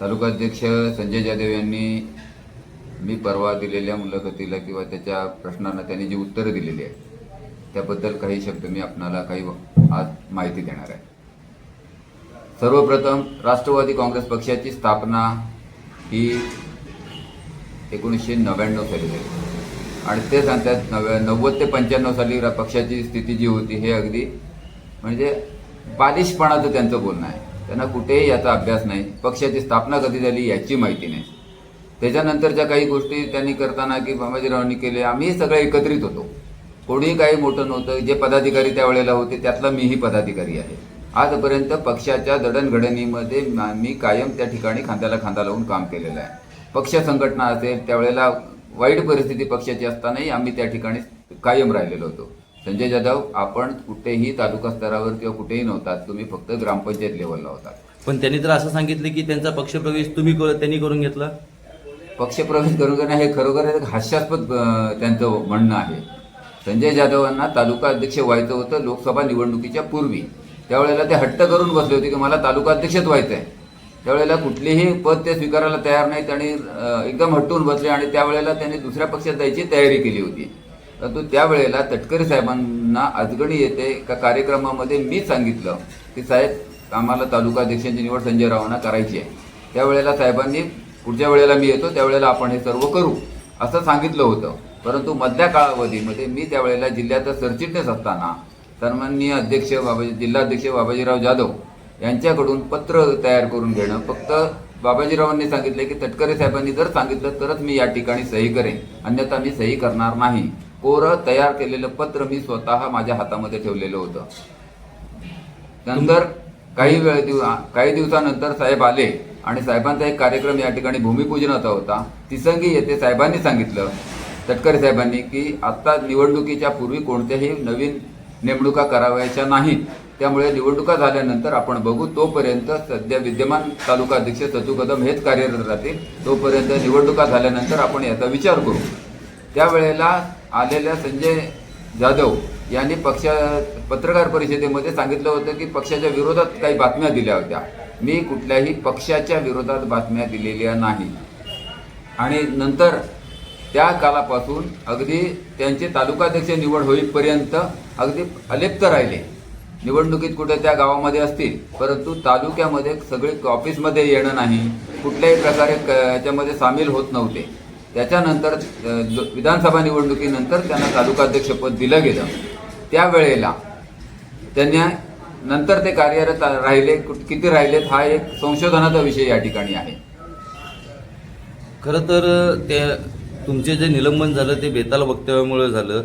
तालुकाध्यक्ष संजय जाधव यांनी मी परवा दिलेल्या मुलाखतीला किंवा त्याच्या प्रश्नांना त्यांनी जी उत्तरं दिलेली आहेत त्याबद्दल काही शब्द मी आपणाला काही आज माहिती देणार आहे. सर्वप्रथम राष्ट्रवादी काँग्रेस पक्षाची स्थापना ही एकोणीसशे नव्याण्णव साली झाली. आणि ते सांगतात नव्या नव्वद ते पंच्याण्णव साली पक्षाची स्थिती जी होती हे अगदी म्हणजे बालिशपणाचं त्यांचं बोलणं आहे. त्यांना कुठेही याचा अभ्यास नाही. पक्षाची स्थापना कधी झाली याची माहिती नाही. त्याच्यानंतरच्या काही गोष्टी त्यांनी करताना की बाबाजीरावांनी केले. आम्ही सगळे एकत्रित होतो. कोणीही काही मोठं नव्हतं. जे पदाधिकारी त्यावेळेला होते त्यातला मीही पदाधिकारी आहे. आजपर्यंत पक्षाच्या जडणघडणीमध्ये मी कायम त्या ठिकाणी खांद्याला खांदा लावून काम केलेलं आहे. पक्ष संघटना असेल त्यावेळेला वाईट परिस्थिती पक्षाची असतानाही आम्ही त्या ठिकाणी कायम राहिलेलो होतो. संजय जाधव आपण कुठेही तालुका स्तरावर किंवा कुठेही नव्हतात तुम्ही फक्त ग्रामपंचायत लेवलला होतात पण त्यांनी तर असं सांगितलं की त्यांचा पक्षप्रवेश तुम्ही कर- त्यांनी करून घेतला? पक्षप्रवेश करून घेणं हे खरोखर एक हास्यास्पद अं, त्यांचं म्हणणं आहे. संजय जाधवांना तालुका अध्यक्ष व्हायचं होतं लोकसभा निवडणुकीच्या पूर्वी. त्यावेळेला ते हट्ट करून बसले होते की मला तालुका अध्यक्षच व्हायचं आहे. त्यावेळेला कुठलेही पद ते स्वीकारायला तयार नाहीत आणि अं, एकदम हटून बसले आणि त्यावेळेला त्यांनी दुसऱ्या पक्षात जायची तयारी केली होती. परंतु त्यावेळेला तटकरे साहेबांना अजगणी येते एका कार्यक्रमामध्ये मी सांगितलं की साहेब आम्हाला तालुका अध्यक्षांची निवड संजय रावांना करायची आहे. त्यावेळेला साहेबांनी पुढच्या वेळेला मी येतो त्यावेळेला आपण हे सर्व करू असं सांगितलं होतं. परंतु मधल्या कालावधीमध्ये मी त्यावेळेला जिल्ह्याचा सरचिटणीस असताना सन्माननीय अध्यक्ष बाबाजी जिल्हाध्यक्ष बाबाजीराव जाधव यांच्याकडून पत्र तयार करून घेणं फक्त बाबाजीरावांनी सांगितले की तटकरे साहेबांनी जर सांगितलं तरच मी या ठिकाणी सही करेन अन्यथा मी सही करणार नाही. कोरं तयार केलेलं पत्र मी स्वतः माझ्या हातामध्ये ठेवलेलं होतं. नंतर काही वेळ दिव काही दिवसानंतर साहेब आले आणि साहेबांचा एक कार्यक्रम या ठिकाणी भूमिपूजनाचा होता. तिसंगी येथे साहेबांनी सांगितलं तटकरे साहेबांनी की आता निवडणुकीच्या पूर्वी कोणत्याही नवीन नेमणुका करावयाच्या नाहीत. त्यामुळे निवडणुका झाल्यानंतर आपण बघू तोपर्यंत सध्या विद्यमान तालुका अध्यक्ष सचू कदम हेच कार्यरत राहतील. तोपर्यंत निवडणुका झाल्यानंतर आपण याचा विचार करू. त्यावेळेला आलेल्या संजय जाधव यांनी पक्षा पत्रकार परिषदेमध्ये सांगितलं होतं की पक्षाच्या विरोधात काही बातम्या दिल्या होत्या. मी कुठल्याही पक्षाच्या विरोधात बातम्या दिलेल्या नाही. आणि नंतर त्या कालापासून अगदी त्यांचे तालुकाध्यक्ष निवड होईपर्यंत अगदी अलिप्त राहिले. निवडणुकीत कुठे त्या गावामध्ये असतील परंतु तालुक्यामध्ये सगळे ऑफिसमध्ये येणं नाही. कुठल्याही प्रकारे क- याच्यामध्ये सामील होत नव्हते. त्याच्यानंतर विधानसभा निवडणुकीनंतर त्यांना तालुकाध्यक्षपद दिलं गेलं. त्यावेळेला त्यांनी नंतर ते कार्यरत राहिले किती राहिलेत हा एक संशोधनाचा विषय या ठिकाणी आहे. खरं तर ते तुमचे जे निलंबन झालं ते बेताल वक्तव्यामुळे झालं.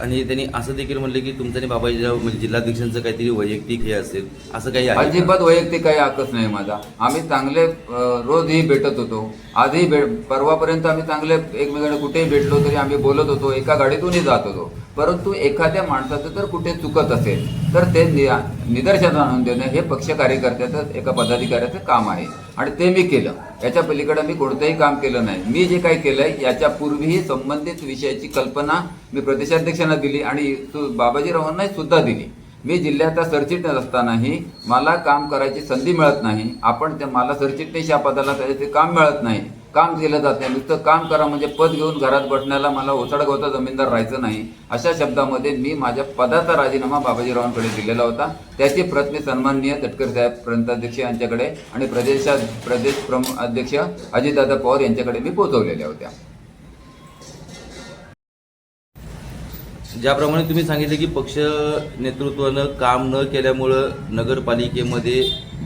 आणि त्यांनी असं देखील म्हणलं की तुमचं आणि बाबाजीराव म्हणजे जिल्हाध्यक्षांचं काहीतरी वैयक्तिक हे असेल असं काही आहे का? अजिबात वैयक्तिक काही आकस नाही माझा. आम्ही चांगले रोजही भेटत होतो. आजही भेट परवापर्यंत आम्ही चांगले एकमेकांना कुठेही भेटलो तरी आम्ही बोलत होतो एका गाडीतूनही जात होतो. परंतु एखाद्या माणसाचं जर कुठे चुकत असेल तर ते नि- निदर्शनात आणून देणं हे पक्ष कार्यकर्त्याचं एका पदाधिकाऱ्याचं काम आहे. आणि ते मी केलं. याच्या पलीकडे मी कोणतंही काम केलं नाही. मी जे काही केलंय याच्या पूर्वीही संबंधित विषयाची कल्पना मी प्रदेशाध्यक्षांना दिली आणि तू सुद्धा दिली. मी जिल्ह्याचा सरचिटणीस असतानाही मला काम करायची संधी मिळत नाही. आपण त्या मला सरचिटणीस या पदाला ते काम मिळत नाही. काम केलं जात. नाही नुसतं काम करा म्हणजे पद घेऊन घरात बसण्याला मला ओसाडगावचा जमीनदार राहायचं नाही. अशा शब्दामध्ये मी माझ्या पदाचा राजीनामा बाबाजीरावांकडे दिलेला होता. त्याची प्रत मी सन्माननीय तटकर साहेब प्रांताध्यक्ष यांच्याकडे आणि प्रदेशा प्रदेश प्रमुख अध्यक्ष अजितदादा पवार यांच्याकडे मी पोहोचवलेल्या होत्या. ज्याप्रमाणे तुम्ही सांगितले की पक्ष नेतृत्वानं काम न केल्यामुळं नगरपालिकेमध्ये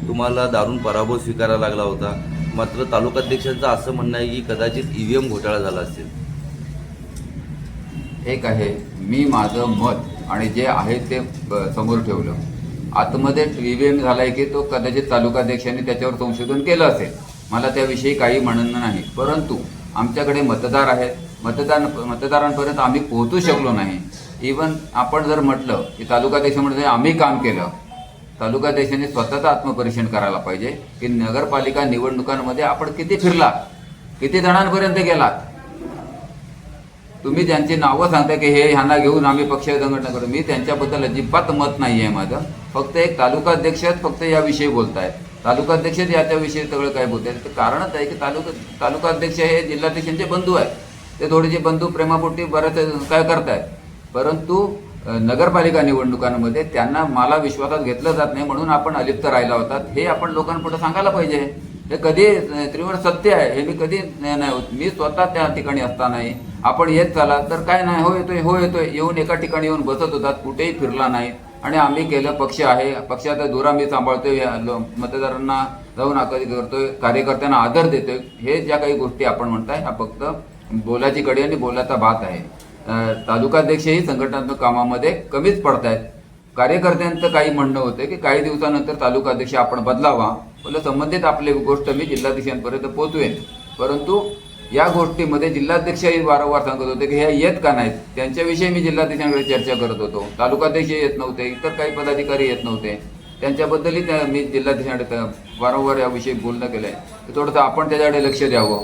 तुम्हाला दारुण पराभव स्वीकारावा लागला होता. मात्र तालुकाध्यक्षांचं असं म्हणणं आहे की कदाचित ई व्ही एम घोटाळा झाला असेल. एक आहे मी माझं मत आणि जे आहे ते समोर ठेवलं. आतमध्ये ईव्हीएम झालाय की तो कदाचित तालुकाध्यक्षांनी त्याच्यावर संशोधन केलं असेल. मला त्याविषयी काही म्हणणं नाही. परंतु आमच्याकडे मतदार आहेत. मतदार मतदारांपर्यंत आम्ही पोहोचू शकलो नाही. इवन आपण जर म्हटलं की तालुकाध्यक्ष म्हणजे आम्ही काम केलं तालुकाध्यक्षांनी स्वतःचं आत्मपरीक्षण करायला पाहिजे की नगरपालिका निवडणुकांमध्ये आपण किती फिरला किती जणांपर्यंत गेलात तुम्ही त्यांची नावं सांगता की हे ह्यांना घेऊन आम्ही पक्ष संघटना करू. मी त्यांच्याबद्दल अजिबात मत नाही आहे माझं. फक्त एक तालुका अध्यक्षच फक्त याविषयी बोलतायत. तालुकाध्यक्ष याच्याविषयी सगळं काय बोलत आहेत तर कारणच आहे की तालुका तालुकाध्यक्ष हे जिल्हाध्यक्षांचे बंधू आहेत. ते थोडेसे बंधू प्रेमापोटी बरेच काय करतायत. परंतु नगरपालिका निवडणुकांमध्ये त्यांना मला विश्वासात घेतलं जात नाही म्हणून आपण अलिप्त राहिला होतात हे आपण लोकांपुढे सांगायला पाहिजे. हे कधी अ, त्रिवळ सत्य आहे हे मी कधी नाही होत. मी स्वतः त्या ठिकाणी असतानाही आपण येत चाला तर काय नाही हो येतोय हो येतोय. येऊन एका ठिकाणी येऊन बसत होतात कुठेही फिरला नाही. आणि आम्ही केलं पक्ष आहे पक्षाचा दुरा मी सांभाळतोय या मतदारांना जाऊन आकर्षित करतोय कार्यकर्त्यांना आदर देतोय. हे ज्या काही गोष्टी आपण म्हणताय ह्या फक्त बोलाची कडी आणि बोलाचा भात आहे. तालुकाध्यक्षही संघटनात्मक कामामध्ये कमीच पडतायत. कार्यकर्त्यांचं काही म्हणणं होतं की काही दिवसानंतर तालुकाध्यक्ष आपण बदलावा. पण संबंधित आपली गोष्ट मी जिल्हाध्यक्षांपर्यंत पोहोचवेन. परंतु या गोष्टीमध्ये जिल्हाध्यक्षही वारंवार सांगत होते की ह्या येत का नाहीत? त्यांच्याविषयी मी जिल्हाध्यक्षांकडे चर्चा करत होतो. तालुकाध्यक्ष येत नव्हते इतर काही पदाधिकारी येत नव्हते. त्यांच्याबद्दलही त्या- मी जिल्हाध्यक्षांकडे वारंवार याविषयी बोलणं केलं तर थोडंसं आपण त्याच्याकडे लक्ष द्यावं.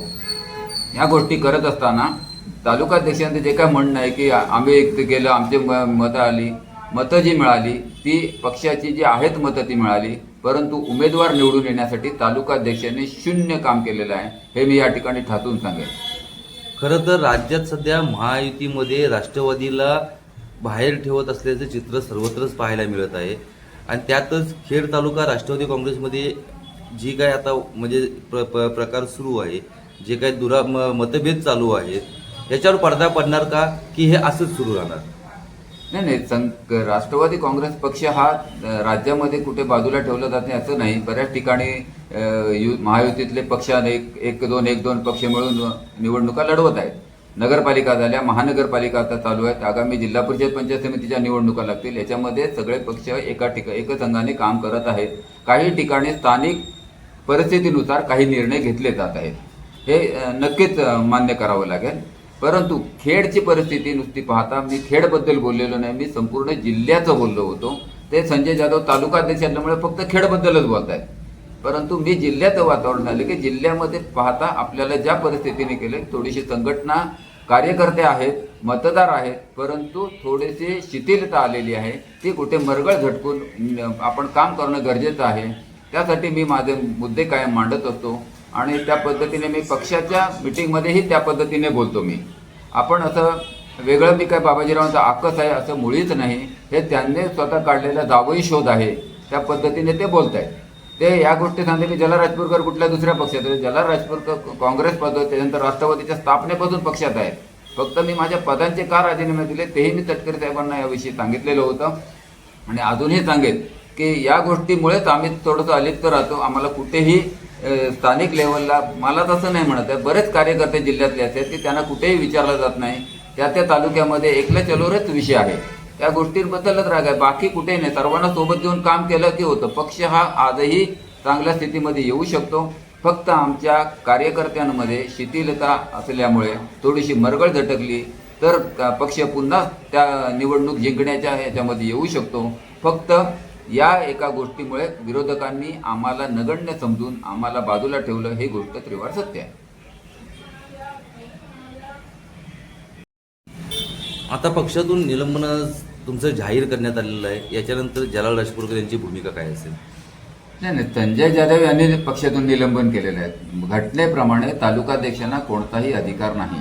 ह्या गोष्टी करत असताना तालुकाध्यक्षांचं जे काय म्हणणं आहे की आम्ही एकदा गेलो आमचे म- मतं आली मतं जी मिळाली ती पक्षाची जी आहेत मतं ती मिळाली परंतु उमेदवार निवडून येण्यासाठी तालुकाध्यक्षांनी शून्य काम केलेलं आहे हे मी या ठिकाणी ठासून सांगेन. खरं तर राज्यात सध्या महायुतीमध्ये राष्ट्रवादीला बाहेर ठेवत असल्याचं चित्र सर्वत्रच पाहायला मिळत आहे. आणि त्यातच खेड तालुका राष्ट्रवादी काँग्रेसमध्ये जी काय आता म्हणजे प्र प प्रकार सुरू आहे जे काही दुरा म मतभेद चालू आहेत याच्यावर पडदा पडणार का? की हे असंच सुरू राहणार? नाही नाही सं राष्ट्रवादी काँग्रेस पक्ष हा राज्यामध्ये कुठे बाजूला ठेवला जात नाही असं नाही. बऱ्याच ठिकाणी यु महायुतीतले पक्ष एक एक दोन एक दोन पक्ष मिळून निवडणुका लढवत आहेत. नगरपालिका झाल्या महानगरपालिका आता चालू आहेत. आगामी जिल्हा परिषद पंचायत समितीच्या निवडणुका लागतील. याच्यामध्ये सगळे पक्ष एका ठिका एकसंघाने काम करत आहेत. काही ठिकाणी स्थानिक परिस्थितीनुसार काही निर्णय घेतले जात आहेत. हे नक्कीच मान्य करावं लागेल. परंतु खेडची परिस्थिती नुसती पाहता मी खेडबद्दल बोललेलो नाही मी संपूर्ण जिल्ह्याचं बोललो होतो. ते संजय जाधव तालुका अध्यक्ष असल्यामुळे फक्त खेडबद्दलच बोलतायत. परंतु मी जिल्ह्याचं वातावरण झालं की जिल्ह्यामध्ये पाहता आपल्याला ज्या परिस्थितीने केले थोडीशी संघटना कार्यकर्ते आहेत मतदार आहेत परंतु थोडीशी शिथिलता आलेली आहे. ती कुठे मरगळ झटकून आपण काम करणं गरजेचं आहे. त्यासाठी मी माझे मुद्दे कायम मांडत असतो. आणि त्या पद्धतीने मी पक्षाच्या मिटिंगमध्येही त्या पद्धतीने बोलतो मी. आपण असं वेगळं मी काय बाबाजीरावांचा आकस आहे असं मुळीच नाही. हे त्यांनी स्वतः काढलेला जावई शोध आहे. त्या पद्धतीने ते बोलत आहेत ते या गोष्टी सांगते की जला राजपूरकर कुठल्या दुसऱ्या पक्षात आहे? जला राजपूरकर काँग्रेस पद त्याच्यानंतर राष्ट्रवादीच्या स्थापनेपासून पक्षात आहे. फक्त मी माझ्या पदांचे का राजीनामे दिले तेही मी तटकरे साहेबांना याविषयी सांगितलेलं होतं. आणि अजूनही सांगेन की या गोष्टीमुळेच आम्ही थोडंसं अलिप्त राहतो. आम्हाला कुठेही स्थानिक लेवलला मला तसं नाही म्हणत आहे. बरेच कार्यकर्ते जिल्ह्यातले असतात की त्यांना कुठेही विचारलं जात नाही. त्या त्या तालुक्यामध्ये एकल्या चलोरच विषय आहे. त्या गोष्टींबद्दलच राग आहे. बाकी कुठे नाही. सर्वांना सोबत घेऊन काम केलं की होतं. पक्ष हा आजही चांगल्या स्थितीमध्ये येऊ शकतो. फक्त आमच्या कार्यकर्त्यांमध्ये शिथिलता असल्यामुळे थोडीशी मरगळ झटकली तर पक्ष पुन्हा त्या निवडणूक जिंकण्याच्या ह्याच्यामध्ये येऊ शकतो. फक्त या एका गोष्टीमुळे विरोधकांनी आम्हाला नगण्य समजून आम्हाला बाजूला ठेवलं हे गोष्ट त्रिवार सत्य आहे. आता पक्षातून निलंबन तुमचं जाहीर करण्यात आलेलं आहे. याच्यानंतर जलाल राजपूरकर यांची भूमिका काय असेल? नाही नाही संजय जाधव यांनी पक्षातून निलंबन केलेलं आहे. घटनेप्रमाणे तालुकाध्यक्षांना कोणताही अधिकार नाही.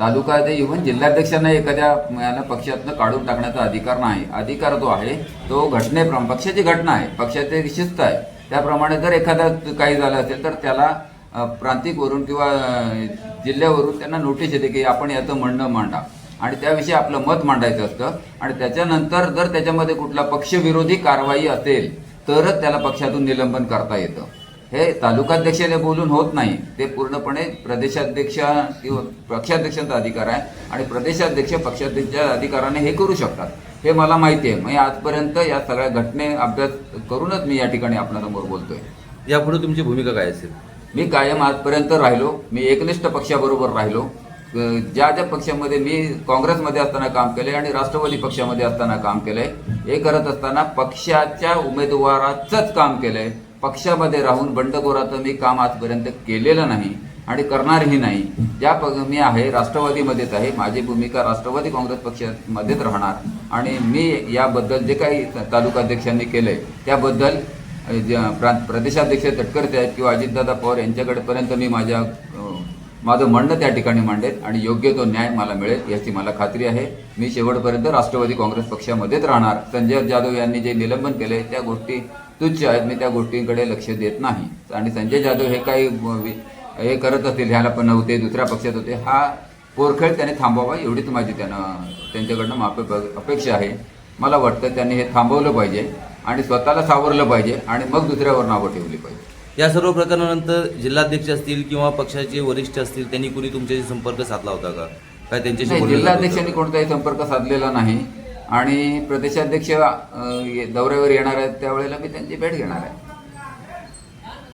तालुका इव्हन जिल्हाध्यक्षांना एखाद्या याला पक्षातनं काढून टाकण्याचा अधिकार नाही. अधिकार जो आहे तो घटनेप्रमाणे पक्षाची घटना आहे. पक्षाची शिस्त आहे. त्याप्रमाणे जर एखादा काही झालं असेल तर त्याला प्रांतिकवरून किंवा जिल्ह्यावरून त्यांना नोटीस येते की आपण याचं म्हणणं मांडा. आणि त्याविषयी आपलं मत मांडायचं असतं. आणि त्याच्यानंतर जर त्याच्यामध्ये कुठला पक्षविरोधी कारवाई असेल तरच त्याला पक्षातून निलंबन करता येतं. हे तालुकाध्यक्षाने बोलून होत नाही. ते पूर्णपणे प्रदेशाध्यक्ष किंवा पक्षाध्यक्षांचा अधिकार आहे आणि प्रदेशाध्यक्ष पक्षाध्यक्ष अधिकाराने हे करू शकतात. हे मला माहिती आहे. मी आजपर्यंत या सगळ्या घटने अभ्यास करूनच मी या ठिकाणी आपल्यासमोर बोलतोय. यापुढे तुमची भूमिका काय असेल? मी कायम आजपर्यंत राहिलो. मी एकनिष्ठ पक्षाबरोबर राहिलो. ज्या ज्या पक्षामध्ये मी काँग्रेसमध्ये असताना काम केले आणि राष्ट्रवादी पक्षामध्ये असताना काम केलंय हे करत असताना पक्षाच्या उमेदवाराचंच काम केलंय. पक्षामध्ये राहून बंडखोराचं मी काम आजपर्यंत केलेलं नाही आणि करणारही नाही. ज्या प मी आहे राष्ट्रवादीमध्येच आहे. माझी भूमिका राष्ट्रवादी काँग्रेस पक्षामध्येच राहणार. आणि मी याबद्दल जे काही तालुकाध्यक्षांनी आहे त्याबद्दल प्रांत प्रदेशाध्यक्ष तटकरते आहेत किंवा अजितदादा पवार यांच्याकडेपर्यंत मी माझ्या माझं म्हणणं त्या ठिकाणी मांडेल आणि योग्य तो न्याय मला मिळेल याची मला खात्री आहे. मी शेवटपर्यंत राष्ट्रवादी काँग्रेस पक्षामध्येच राहणार. संजय जाधव यांनी जे निलंबन केले त्या गोष्टी तुच्छ आहेत मी त्या गोष्टींकडे लक्ष देत नाही. आणि संजय जाधव हे काही हे करत असतील ह्याला पण नव्हते दुसऱ्या पक्षात होते हा पोरखेळ त्याने थांबवावा एवढीच माझी त्यांना त्यांच्याकडनं माप अपेक्षा आहे. मला वाटतं त्यांनी हे थांबवलं पाहिजे आणि स्वतःला सावरलं पाहिजे आणि मग दुसऱ्यावर नावं ठेवली पाहिजे. या सर्व प्रकरणानंतर जिल्हाध्यक्ष असतील किंवा पक्षाचे वरिष्ठ असतील त्यांनी कुणी तुमच्याशी संपर्क साधला होता का? काय त्यांच्याशी? जिल्हाध्यक्षांनी कोणताही संपर्क साधलेला नाही. आणि प्रदेशाध्यक्ष दौऱ्यावर येणार आहेत त्यावेळेला मी त्यांची भेट घेणार आहे.